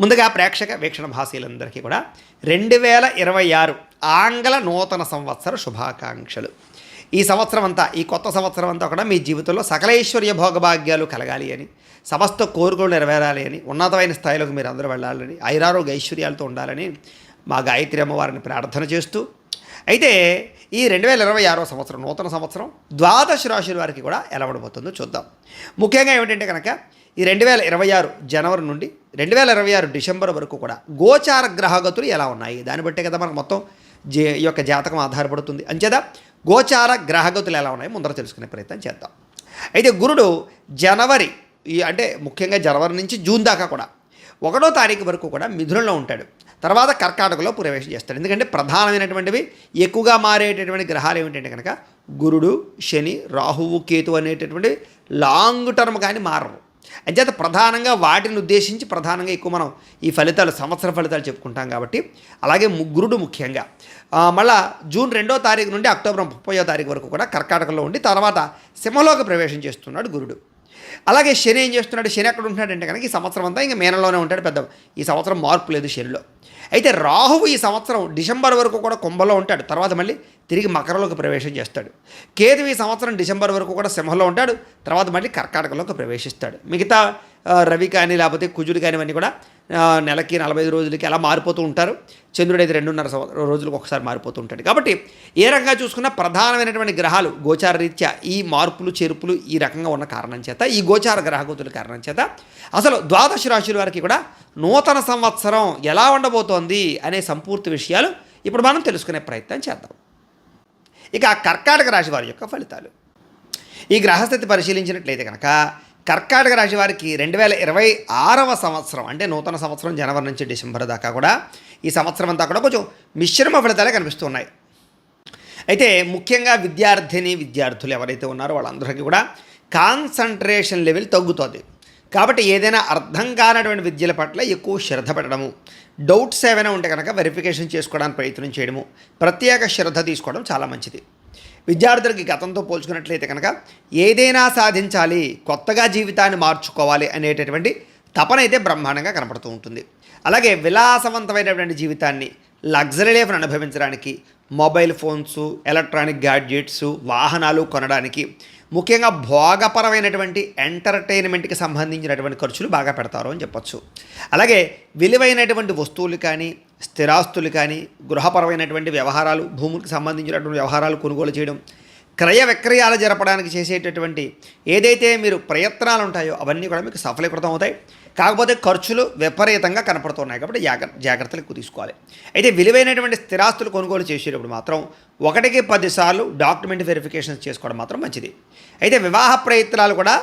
ముందుగా ప్రేక్షక వీక్షణ భాషలందరికీ కూడా రెండు వేల ఇరవై ఆరు ఆంగ్ల నూతన సంవత్సర శుభాకాంక్షలు. ఈ సంవత్సరం అంతా ఈ కొత్త సంవత్సరం అంతా కూడా మీ జీవితంలో సకలైశ్వర్య భోగభాగ్యాలు కలగాలి అని సమస్త కోరికలు నెరవేరాలి అని ఉన్నతమైన స్థాయిలోకి మీరు అందరూ వెళ్ళాలని ఐరారోగ్య ఐశ్వర్యాలతో ఉండాలని మా గాయత్రి అమ్మవారిని ప్రార్థన చేస్తూ అయితే ఈ రెండు వేల ఇరవై ఆరో సంవత్సరం నూతన సంవత్సరం ద్వాదశ రాశుల వారికి కూడా ఎలా ఉండబోతుందో చూద్దాం. ముఖ్యంగా ఏమిటంటే కనుక ఈ రెండు వేల ఇరవై ఆరు జనవరి నుండి రెండు వేల ఇరవై ఆరు డిసెంబర్ వరకు కూడా గోచార గ్రహగతులు ఎలా ఉన్నాయి? దాన్ని బట్టే కదా మనకు మొత్తం జే ఈ యొక్క జాతకం ఆధారపడుతుంది. అంచేత గోచార గ్రహగతులు ఎలా ఉన్నాయి? ముందర తెలుసుకునే ప్రయత్నం చేద్దాం. అయితే గురుడు జనవరి ఈ అంటే ముఖ్యంగా జనవరి నుంచి జూన్ దాకా కూడా ఒకటో తారీఖు వరకు కూడా మిథునంలో ఉంటాడు. తర్వాత కర్కాటకలో ప్రవేశం చేస్తాడు. ఎందుకంటే ప్రధానమైనటువంటివి ఎక్కువగా మారేటటువంటి గ్రహాలు ఏమిటంటే కనుక గురుడు శని రాహువు కేతు అనేటటువంటి లాంగ్ టర్మ్ కానీ మారవు అంచేత ప్రధానంగా వాటిని ఉద్దేశించి ప్రధానంగా ఎక్కువ మనం ఈ ఫలితాలు సంవత్సర ఫలితాలు చెప్పుకుంటాం కాబట్టి అలాగే ముగ్గురుడు గురుడు ముఖ్యంగా. మళ్ళా జూన్ రెండో తారీఖు నుండి అక్టోబర్ ముప్పయో తారీఖు వరకు కూడా కర్కాటకలో ఉండి తర్వాత సింహలోకి ప్రవేశం చేస్తున్నాడు గురుడు. అలాగే శని ఏం చేస్తున్నాడు? శని ఎక్కడ ఉంటున్నాడంటే కనుక ఈ సంవత్సరం అంతా ఇంకా మేనలోనే ఉంటాడు పెద్ద. ఈ సంవత్సరం మార్పు లేదు శనిలో. అయితే రాహువు ఈ సంవత్సరం డిసెంబర్ వరకు కూడా కుంభలో ఉంటాడు. తర్వాత మళ్ళీ తిరిగి మకరంలోకి ప్రవేశం చేస్తాడు. కేతు ఈ సంవత్సరం డిసెంబర్ వరకు కూడా సింహంలో ఉంటాడు. తర్వాత మళ్ళీ కర్కాటకలోకి ప్రవేశిస్తాడు. మిగతా రవి కానీ లేకపోతే కుజుడు కానీ ఇవన్నీ కూడా నెలకి నలభై ఐదు రోజులకి అలా మారిపోతూ ఉంటారు. చంద్రుడు అయితే రెండున్నర రోజులకు ఒకసారి మారిపోతూ ఉంటాడు. కాబట్టి ఏ రకంగా చూసుకున్నా ప్రధానమైనటువంటి గ్రహాలు గోచార రీత్యా ఈ మార్పులు చేర్పులు ఈ రకంగా ఉన్న కారణం చేత ఈ గోచార గ్రహగతుల కారణం చేత అసలు ద్వాదశ రాశుల వారికి కూడా నూతన సంవత్సరం ఎలా ఉండబోతోంది అనే సంపూర్తి విషయాలు ఇప్పుడు మనం తెలుసుకునే ప్రయత్నం చేద్దాం. ఇక ఆ కర్కాటక రాశి వారి యొక్క ఫలితాలు. ఈ గ్రహస్థితి పరిశీలించినట్లయితే కనుక కర్కాటక రాశి వారికి రెండు వేల ఇరవై ఆరవ సంవత్సరం అంటే నూతన సంవత్సరం జనవరి నుంచి డిసెంబర్ దాకా కూడా ఈ సంవత్సరం అంతా కూడా కొంచెం మిశ్రమ ఫలితాలే కనిపిస్తున్నాయి. అయితే ముఖ్యంగా విద్యార్థిని విద్యార్థులు ఎవరైతే ఉన్నారో వాళ్ళందరికీ కూడా కాన్సన్ట్రేషన్ లెవెల్ తగ్గుతుంది. కాబట్టి ఏదైనా అర్థం కానటువంటి విద్యల పట్ల ఎక్కువ శ్రద్ధ పెట్టడము. డౌట్స్ ఏమైనా ఉంటే కనుక వెరిఫికేషన్ చేసుకోవడానికి ప్రయత్నం చేయడము. ప్రత్యేక శ్రద్ధ తీసుకోవడం చాలా మంచిది. విద్యార్థులకి గతంతో పోల్చుకున్నట్లయితే కనుక ఏదైనా సాధించాలి కొత్తగా జీవితాన్ని మార్చుకోవాలి అనేటటువంటి తపన అయితే బ్రహ్మాండంగా కనపడుతూ ఉంటుంది. అలాగే విలాసవంతమైనటువంటి జీవితాన్ని లగ్జరీ లైఫ్ను అనుభవించడానికి మొబైల్ ఫోన్స్ ఎలక్ట్రానిక్ గ్యాడ్జెట్స్ వాహనాలు కొనడానికి ముఖ్యంగా భోగపరమైనటువంటి ఎంటర్టైన్మెంట్కి సంబంధించినటువంటి ఖర్చులు బాగా పెడతారు అని చెప్పొచ్చు. అలాగే విలువైనటువంటి వస్తువులు కానీ స్థిరాస్తులు కానీ గృహపరమైనటువంటి వ్యవహారాలు భూములకు సంబంధించినటువంటి వ్యవహారాలు కొనుగోలు చేయడం క్రయ విక్రయాలు జరపడానికి చేసేటటువంటి ఏదైతే మీరు ప్రయత్నాలు ఉంటాయో అవన్నీ కూడా మీకు సఫలీకృతం అవుతాయి. కాకపోతే ఖర్చులు విపరీతంగా కనపడుతున్నాయి కాబట్టి జాగ్ర జాగ్రత్తలు ఎక్కువ తీసుకోవాలి. అయితే విలువైనటువంటి స్థిరాస్తులు కొనుగోలు చేసేటప్పుడు మాత్రం ఒకటికి పదిసార్లు డాక్యుమెంట్ వెరిఫికేషన్ చేసుకోవడం మాత్రం మంచిది. అయితే వివాహ ప్రయత్నాలు కూడా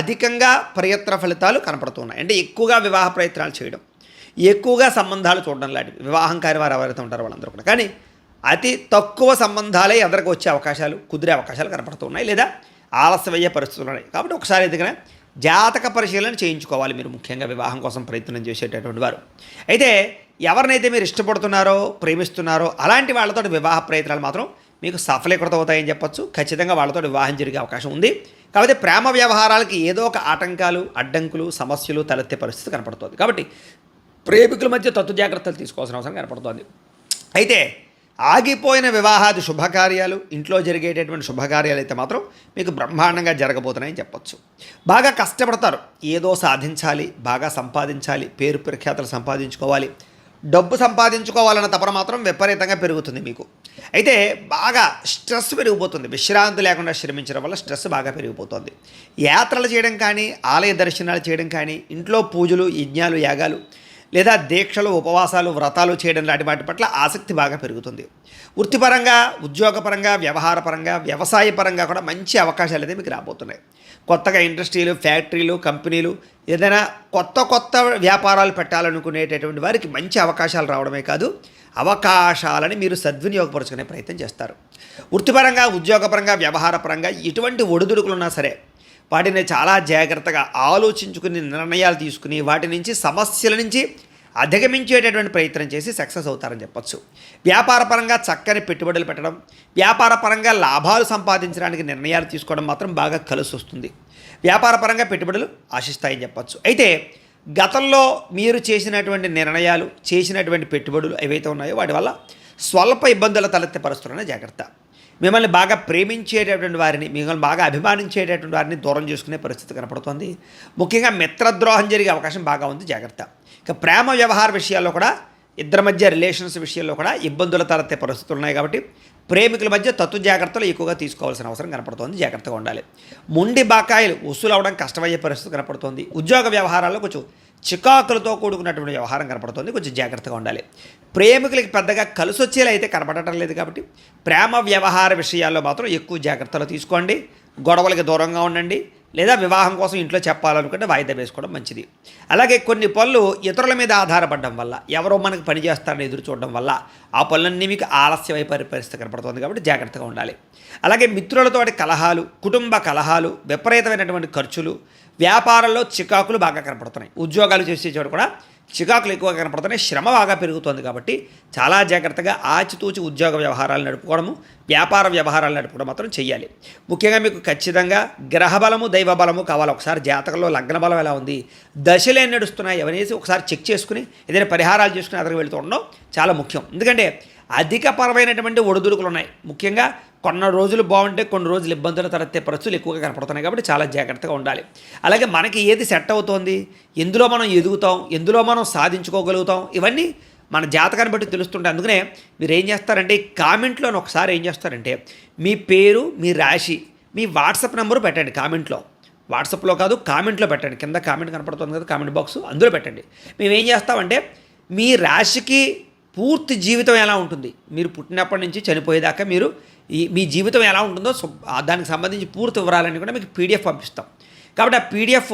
అధికంగా ప్రయత్న ఫలితాలు కనపడుతున్నాయి. అంటే ఎక్కువగా వివాహ ప్రయత్నాలు చేయడం ఎక్కువగా సంబంధాలు చూడడం లాంటివి. వివాహం కాని వారు ఎవరైతే ఉంటారో వాళ్ళందరూ కూడా. కానీ అతి తక్కువ సంబంధాలే ఎదరికి వచ్చే అవకాశాలు కుదిరే అవకాశాలు కనపడుతున్నాయి లేదా ఆలస్యమయ్యే పరిస్థితులు ఉన్నాయి. కాబట్టి ఒకసారి ఎందుకనే జాతక పరిశీలన చేయించుకోవాలి మీరు ముఖ్యంగా వివాహం కోసం ప్రయత్నం చేసేటటువంటి వారు. అయితే ఎవరినైతే మీరు ఇష్టపడుతున్నారో ప్రేమిస్తున్నారో అలాంటి వాళ్ళతో వివాహ ప్రయత్నాలు మాత్రం మీకు సఫలీకృతం అవుతాయని చెప్పొచ్చు. ఖచ్చితంగా వాళ్ళతో వివాహం జరిగే అవకాశం ఉంది. కాబట్టి ప్రేమ వ్యవహారాలకి ఏదో ఒక ఆటంకాలు అడ్డంకులు సమస్యలు తలెత్తే పరిస్థితి కనపడుతుంది. కాబట్టి ప్రేమికుల మధ్య తత్తు జాగ్రత్తలు తీసుకోవాల్సిన అవసరం కనపడుతుంది. అయితే ఆగిపోయిన వివాహాది శుభకార్యాలు ఇంట్లో జరిగేటటువంటి శుభకార్యాలు అయితే మాత్రం మీకు బ్రహ్మాండంగా జరగబోతున్నాయని చెప్పొచ్చు. బాగా కష్టపడతారు. ఏదో సాధించాలి బాగా సంపాదించాలి పేరు ప్రఖ్యాతలు సంపాదించుకోవాలి. డబ్బు సంపాదించుకోవాలన్న తపన మాత్రం విపరీతంగా పెరుగుతుంది మీకు. అయితే బాగా స్ట్రెస్ పెరిగిపోతుంది. విశ్రాంతి లేకుండా శ్రమించడం వల్ల స్ట్రెస్ బాగా పెరిగిపోతుంది. యాత్రలు చేయడం కానీ ఆలయ దర్శనాలు చేయడం కానీ ఇంట్లో పూజలు యజ్ఞాలు యాగాలు లేదా దీక్షలు ఉపవాసాలు వ్రతాలు చేయడం లాంటి వాటి పట్ల ఆసక్తి బాగా పెరుగుతుంది. వృత్తిపరంగా ఉద్యోగపరంగా వ్యవహారపరంగా వ్యవసాయపరంగా కూడా మంచి అవకాశాలు అయితే మీకు రాబోతున్నాయి. కొత్తగా ఇండస్ట్రీలు ఫ్యాక్టరీలు కంపెనీలు ఏదైనా కొత్త కొత్త వ్యాపారాలు పెట్టాలనుకునేటటువంటి వారికి మంచి అవకాశాలు రావడమే కాదు అవకాశాలని మీరు సద్వినియోగపరుచుకునే ప్రయత్నం చేస్తారు. వృత్తిపరంగా ఉద్యోగపరంగా వ్యవహారపరంగా ఎటువంటి ఒడిదుడుకులున్నా సరే వాటిని చాలా జాగ్రత్తగా ఆలోచించుకుని నిర్ణయాలు తీసుకుని వాటి నుంచి సమస్యల నుంచి అధిగమించేటటువంటి ప్రయత్నం చేసి సక్సెస్ అవుతారని చెప్పచ్చు. వ్యాపారపరంగా చక్కని పెట్టుబడులు పెట్టడం వ్యాపారపరంగా లాభాలు సంపాదించడానికి నిర్ణయాలు తీసుకోవడం మాత్రం బాగా కలిసి వస్తుంది. వ్యాపారపరంగా పెట్టుబడులు ఆశిస్తాయని చెప్పచ్చు. అయితే గతంలో మీరు చేసినటువంటి నిర్ణయాలు చేసినటువంటి పెట్టుబడులు ఏవైతే ఉన్నాయో వాటి వల్ల స్వల్ప ఇబ్బందుల తలెత్తే పరిస్థితులనే జాగ్రత్త. మిమ్మల్ని బాగా ప్రేమించేటటువంటి వారిని మిమ్మల్ని బాగా అభిమానించేటటువంటి వారిని దూరం చేసుకునే పరిస్థితి కనపడుతోంది. ముఖ్యంగా మిత్రద్రోహం జరిగే అవకాశం బాగా ఉంది జాగ్రత్త. ఇక ప్రేమ వ్యవహార విషయాల్లో కూడా ఇద్దరి మధ్య రిలేషన్స్ విషయంలో కూడా ఇబ్బందుల తలెత్తే పరిస్థితులు ఉన్నాయి కాబట్టి ప్రేమికుల మధ్య తత్వ జాగ్రత్తలు ఎక్కువగా తీసుకోవాల్సిన అవసరం కనపడుతోంది జాగ్రత్తగా ఉండాలి. మొండి బాకాయిలు వసూలు అవడం కష్టమయ్యే పరిస్థితి కనపడుతోంది. ఉద్యోగ వ్యవహారాల్లో కొంచెం చికాకులతో కూడుకున్నటువంటి వ్యవహారం కనపడుతుంది. కొంచెం జాగ్రత్తగా ఉండాలి. ప్రేమికులకి పెద్దగా కలిసి వచ్చేలా అయితే కనపడటం లేదు కాబట్టి ప్రేమ వ్యవహార విషయాల్లో మాత్రం ఎక్కువ జాగ్రత్తలు తీసుకోండి. గొడవలకి దూరంగా ఉండండి. లేదా వివాహం కోసం ఇంట్లో చెప్పాలనుకుంటే వాయిదా వేసుకోవడం మంచిది. అలాగే కొన్ని పనులు ఇతరుల మీద ఆధారపడడం వల్ల ఎవరో మనకు పని చేస్తారని ఎదురు చూడడం వల్ల ఆ పనులన్నీ మీకు ఆలస్యం అయిపోయే పరిస్థితి కనపడుతుంది కాబట్టి జాగ్రత్తగా ఉండాలి. అలాగే మిత్రులతోటి కలహాలు కుటుంబ కలహాలు విపరీతమైనటువంటి ఖర్చులు వ్యాపారంలో చికాకులు బాగా కనపడుతున్నాయి. ఉద్యోగాలు చేసే చోట కూడా చికాకులు ఎక్కువ కనపడుతున్నాయి శ్రమ బాగా పెరుగుతోంది కాబట్టి చాలా జాగ్రత్తగా ఆచితూచి ఉద్యోగ వ్యవహారాలు నడుపుకోవడము వ్యాపార వ్యవహారాలు నడుపుకోవడం మాత్రం చేయాలి ముఖ్యంగా మీకు ఖచ్చితంగా గ్రహబలము దైవ బలము కావాలి. ఒకసారి జాతకంలో లగ్న బలం ఎలా ఉంది దశలు ఏం నడుస్తున్నాయి అవనేసి ఒకసారి చెక్ చేసుకుని ఏదైనా పరిహారాలు చేసుకుని అతనికి వెళ్తూ ఉండడం చాలా ముఖ్యం. ఎందుకంటే అధికపరమైనటువంటి ఒడిదుడుకులు ఉన్నాయి. ముఖ్యంగా కొన్ని రోజులు బాగుంటే కొన్ని రోజులు ఇబ్బందులు తలెత్తే పరిస్థితులు ఎక్కువగా కనపడుతున్నాయి కాబట్టి చాలా జాగ్రత్తగా ఉండాలి. అలాగే మనకి ఏది సెట్ అవుతోంది? ఎందులో మనం ఎదుగుతాం? ఎందులో మనం సాధించుకోగలుగుతాం? ఇవన్నీ మన జాతకాన్ని బట్టి తెలుస్తుంటే అందుకనే మీరు ఏం చేస్తారంటే కామెంట్లో ఒకసారి ఏం చేస్తారంటే మీ పేరు మీ రాశి మీ వాట్సాప్ నెంబరు పెట్టండి కామెంట్లో. వాట్సాప్లో కాదు కామెంట్లో పెట్టండి. కింద కామెంట్ కనపడుతుంది కదా కామెంట్ బాక్స్ అందులో పెట్టండి. మేము ఏం చేస్తామంటే మీ రాశికి పూర్తి జీవితం ఎలా ఉంటుంది? మీరు పుట్టినప్పటి నుంచి చనిపోయేదాకా మీరు ఈ మీ జీవితం ఎలా ఉంటుందో దానికి సంబంధించి పూర్తి వివరాలన్నీ కూడా మీకు పీడిఎఫ్ పంపిస్తాం. కాబట్టి ఆ పీడిఎఫ్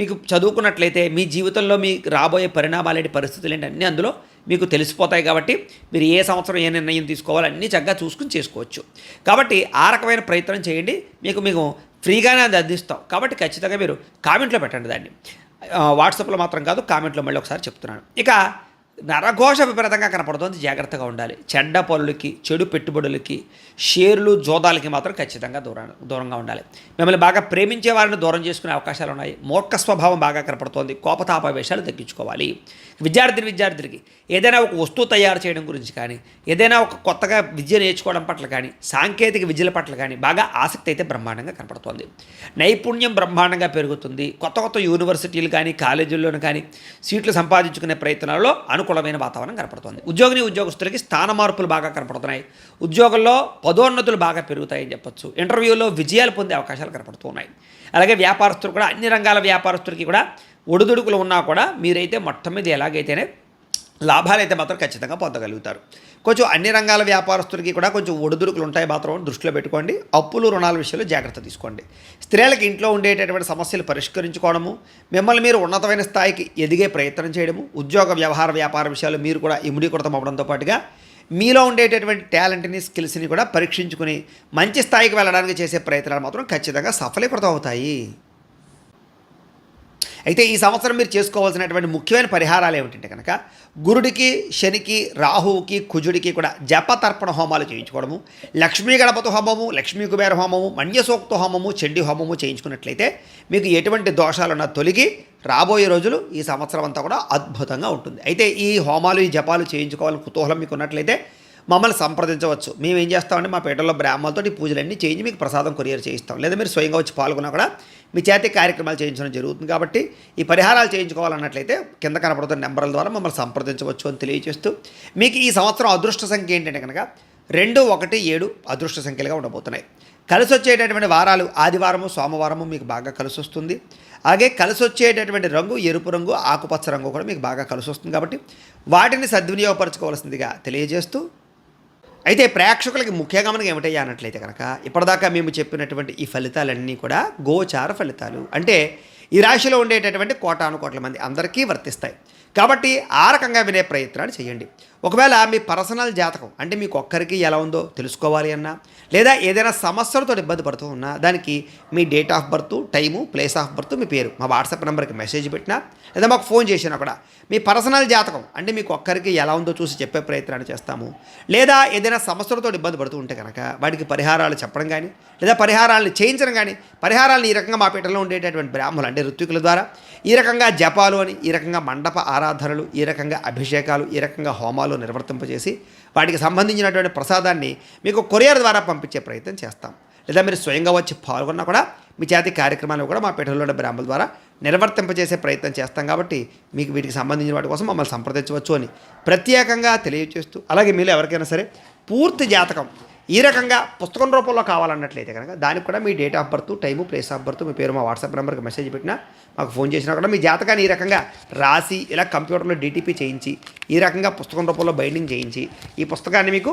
మీకు చదువుకున్నట్లయితే మీ జీవితంలో మీకు రాబోయే పరిణామాలు ఏంటి పరిస్థితులు ఏంటి అన్నీ అందులో మీకు తెలిసిపోతాయి కాబట్టి మీరు ఏ సంవత్సరం ఏ నిర్ణయం తీసుకోవాలో అన్నీ చక్కగా చూసుకుని చేసుకోవచ్చు. కాబట్టి ఆ రకమైన ప్రయత్నం చేయండి. మీకు మీకు ఫ్రీగానే అది అందిస్తాం. కాబట్టి ఖచ్చితంగా మీరు కామెంట్లో పెట్టండి దాన్ని. వాట్సాప్లో మాత్రం కాదు కామెంట్లో మళ్ళీ ఒకసారి చెప్తున్నాను. ఇక నరఘోష విపరీతంగా కనపడుతుంది. జాగ్రత్తగా ఉండాలి. చెడ్డ పనులకి చెడు పెట్టుబడులకి షేర్లు జోదాలకి మాత్రం ఖచ్చితంగా దూరం దూరంగా ఉండాలి. మిమ్మల్ని బాగా ప్రేమించే వారిని దూరం చేసుకునే అవకాశాలు ఉన్నాయి. మూర్ఖ స్వభావం బాగా కనపడుతోంది. కోపతాపవేశాలు తగ్గించుకోవాలి. విద్యార్థిని విద్యార్థులకి ఏదైనా ఒక వస్తువు తయారు చేయడం గురించి కానీ ఏదైనా ఒక కొత్తగా విద్య నేర్చుకోవడం పట్ల కానీ సాంకేతిక విద్యల పట్ల కానీ బాగా ఆసక్తి అయితే బ్రహ్మాండంగా కనపడుతోంది. నైపుణ్యం బ్రహ్మాండంగా పెరుగుతుంది. కొత్త కొత్త యూనివర్సిటీలు కానీ కాలేజీల్లోనూ కానీ సీట్లు సంపాదించుకునే ప్రయత్నాల్లో అనుకూలమైన వాతావరణం కనపడుతోంది. ఉద్యోగిని ఉద్యోగస్తులకి స్థాన మార్పులు బాగా కనపడుతున్నాయి. ఉద్యోగంలో పదోన్నతులు బాగా పెరుగుతాయని చెప్పొచ్చు. ఇంటర్వ్యూలో విజయాలు పొందే అవకాశాలు కనపడుతున్నాయి. అలాగే వ్యాపారస్తులు కూడా అన్ని రంగాల వ్యాపారస్తులకి కూడా ఒడిదుడుకులు ఉన్నా కూడా మీరైతే మొత్తం మీద ఎలాగైతేనే లాభాలు అయితే మాత్రం ఖచ్చితంగా పొందగలుగుతారు. కొంచెం అన్ని రంగాల వ్యాపారస్తులకి కూడా కొంచెం ఒడిదుడుకులు ఉంటాయి మాత్రం దృష్టిలో పెట్టుకోండి. అప్పులు రుణాల విషయంలో జాగ్రత్త తీసుకోండి. స్త్రీలకు ఇంట్లో ఉండేటటువంటి సమస్యలు పరిష్కరించుకోవడము మిమ్మల్ని మీరు ఉన్నతమైన స్థాయికి ఎదిగే ప్రయత్నం చేయడము ఉద్యోగ వ్యవహార వ్యాపార విషయాలు మీరు కూడా ఇముడీకృతం అవ్వడంతో పాటుగా మీలో ఉండేటటువంటి టాలెంట్ని స్కిల్స్ని కూడా పరీక్షించుకుని మంచి స్థాయికి వెళ్ళడానికి చేసే ప్రయత్నాలు మాత్రం ఖచ్చితంగా సఫలీకృతం అవుతాయి. అయితే ఈ సంవత్సరం మీరు చేసుకోవాల్సినటువంటి ముఖ్యమైన పరిహారాలు ఏమిటంటే కనుక గురుడికి శనికి రాహువుకి కుజుడికి కూడా జపతర్పణ హోమాలు చేయించుకోవడము లక్ష్మీ గణపతి హోమము లక్ష్మీ కుబేర హోమము మన్యసూక్త హోమము చండీ హోమము చేయించుకున్నట్లయితే మీకు ఎటువంటి దోషాలున్నా తొలగి రాబోయే రోజులు ఈ సంవత్సరం అంతా కూడా అద్భుతంగా ఉంటుంది. అయితే ఈ హోమాలు ఈ జపాలు చేయించుకోవాలని కుతూహలం మీకు ఉన్నట్లయితే మమ్మల్ని సంప్రదించవచ్చు. మేము ఏం చేస్తామంటే మా పేటలో బ్రాహ్మణులతో పూజలన్నీ చేయించి మీకు ప్రసాదం కొరియర్ చేయిస్తాం. లేదా మీరు స్వయంగా వచ్చి పాల్గొన్నా కూడా మీ చేతి కార్యక్రమాలు చేయించడం జరుగుతుంది కాబట్టి ఈ పరిహారాలు చేయించుకోవాలన్నట్లయితే కింద కనపడుతున్న నెంబర్ల ద్వారా మమ్మల్ని సంప్రదించవచ్చు అని తెలియజేస్తూ మీకు ఈ సంవత్సరం అదృష్ట సంఖ్య ఏంటంటే కనుక రెండు ఒకటి ఏడు అదృష్ట సంఖ్యలుగా ఉండబోతున్నాయి. కలిసి వచ్చేటటువంటి వారాలు ఆదివారము సోమవారము మీకు బాగా కలిసి వస్తుంది. అలాగే కలిసి వచ్చేటటువంటి రంగు ఎరుపు రంగు ఆకుపచ్చ రంగు కూడా మీకు బాగా కలిసి వస్తుంది కాబట్టి వాటిని సద్వినియోగపరచుకోవాల్సిందిగా తెలియజేస్తూ అయితే ప్రేక్షకులకి ముఖ్య గమనం ఏమిటయ్యా అన్నట్లయితే కనుక ఇప్పటిదాకా మేము చెప్పినటువంటి ఈ ఫలితాలన్నీ కూడా గోచార ఫలితాలు. అంటే ఈ రాశిలో ఉండేటటువంటి కోటాను కోట్ల మంది అందరికీ వర్తిస్తాయి. కాబట్టి ఆ రకంగా వినే ప్రయత్నాలు చేయండి. ఒకవేళ మీ పర్సనల్ జాతకం అంటే మీకు ఒక్కరికి ఎలా ఉందో తెలుసుకోవాలి అన్నా లేదా ఏదైనా సమస్యలతో ఇబ్బంది పడుతూ ఉన్నా దానికి మీ date of birth time place of birth మీ పేరు మా వాట్సాప్ నెంబర్కి మెసేజ్ పెట్టినా లేదా మాకు ఫోన్ చేసినా కూడా మీ పర్సనల్ జాతకం అంటే మీకు ఒక్కరికి ఎలా ఉందో చూసి చెప్పే ప్రయత్నాన్ని చేస్తాము. లేదా ఏదైనా సమస్యలతో ఇబ్బంది పడుతూ ఉంటే కనుక వాటికి పరిహారాలు చెప్పడం కానీ లేదా పరిహారాలను చేయించడం కానీ పరిహారాలను ఈ రకంగా మా పీఠంలో ఉండేటటువంటి బ్రాహ్మణులు అంటే ఋత్వికుల ద్వారా ఈ రకంగా జపాలు అని ఈ రకంగా మండప ఆరాధనలు ఈ రకంగా అభిషేకాలు ఈ రకంగా హోమాలు నిర్వర్తింపజేసి వాటికి సంబంధించినటువంటి ప్రసాదాన్ని మీకు కొరియర్ ద్వారా పంపించే ప్రయత్నం చేస్తాం. లేదా మీరు స్వయంగా వచ్చి పాల్గొన్నా కూడా మీ చేతి కార్యక్రమాలు కూడా మా పీఠంలో ఉన్న ద్వారా నిర్వర్తింపజేసే ప్రయత్నం చేస్తాం కాబట్టి మీకు వీటికి సంబంధించిన వాటి కోసం మమ్మల్ని సంప్రదించవచ్చు అని ప్రత్యేకంగా తెలియజేస్తూ అలాగే మీరు ఎవరికైనా సరే పూర్తి జాతకం ఈ రకంగా పుస్తకం రూపంలో కావాలన్నట్లయితే కనుక దానికి కూడా మీ date of birth time place of birth మీ పేరు మా వాట్సాప్ నెంబర్కి మెసేజ్ పెట్టినా మాకు ఫోన్ చేసినా కూడా మీ జాతకాన్ని ఈ రకంగా రాసి ఇలా కంప్యూటర్లో డీటీపీ చేయించి ఈ రకంగా పుస్తకం రూపంలో బైండింగ్ చేయించి ఈ పుస్తకాన్ని మీకు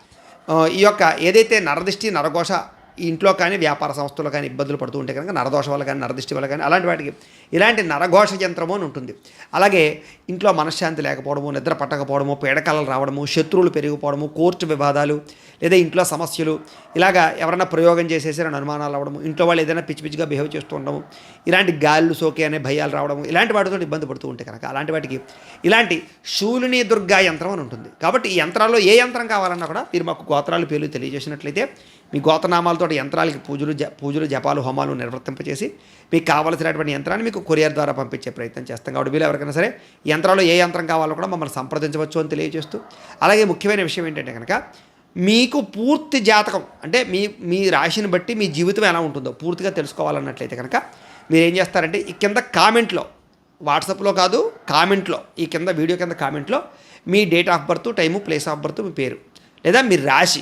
ఈ యొక్క ఏదైతే నరదిష్టి నరఘోష ఇంట్లో కానీ వ్యాపార సంస్థలో కానీ ఇబ్బందులు పడుతూ ఉంటే కనుక నరదోష వల్ల కానీ నరదిష్టి వల్ల కానీ అలాంటి వాటికి ఇలాంటి నరఘోష యంత్రము అని ఉంటుంది. అలాగే ఇంట్లో మనశ్శాంతి లేకపోవడము నిద్ర పట్టకపోవడము పీడకలలు రావడము శత్రువులు పెరిగిపోవడము కోర్టు వివాదాలు లేదా ఇంట్లో సమస్యలు ఇలాగా ఎవరైనా ప్రయోగం చేసేసారని అనుమానాలు రావడము ఇంట్లో వాళ్ళు ఏదైనా పిచ్చి పిచ్చిగా బిహేవ్ చేస్తూ ఉండడము ఇలాంటి గాళ్ళు సోకే అనే భయాలు రావడము ఇలాంటి వాటితో ఇబ్బంది పడుతూ ఉంటే కనుక అలాంటి వాటికి ఇలాంటి శూలిని దుర్గా యంత్రం అని ఉంటుంది. కాబట్టి ఈ యంత్రాల్లో ఏ యంత్రం కావాలన్నా కూడా మీరు మాకు గోత్రాలు పేర్లు తెలియజేసినట్లయితే మీ గోతనామాలతో యంత్రాలకి పూజలు జ పూజలు జపాలు హోమాలు నిర్వర్తింపచేసి మీకు కావలసినటువంటి యంత్రాన్ని మీకు కొరియర్ ద్వారా పంపించే ప్రయత్నం చేస్తాం. కాబట్టి వీళ్ళు ఎవరికైనా సరే యంత్రాలు ఏ యంత్రం కావాలో కూడా మమ్మల్ని సంప్రదించవచ్చు అని తెలియజేస్తూ అలాగే ముఖ్యమైన విషయం ఏంటంటే కనుక మీకు పూర్తి జాతకం అంటే మీ మీ రాశిని బట్టి మీ జీవితం ఎలా ఉంటుందో పూర్తిగా తెలుసుకోవాలన్నట్లయితే కనుక మీరు ఏం చేస్తారంటే ఈ కింద కామెంట్లో వాట్సాప్లో కాదు కామెంట్లో ఈ కింద వీడియో కింద కామెంట్లో మీ date of birth time place of birth మీ పేరు లేదా మీ రాశి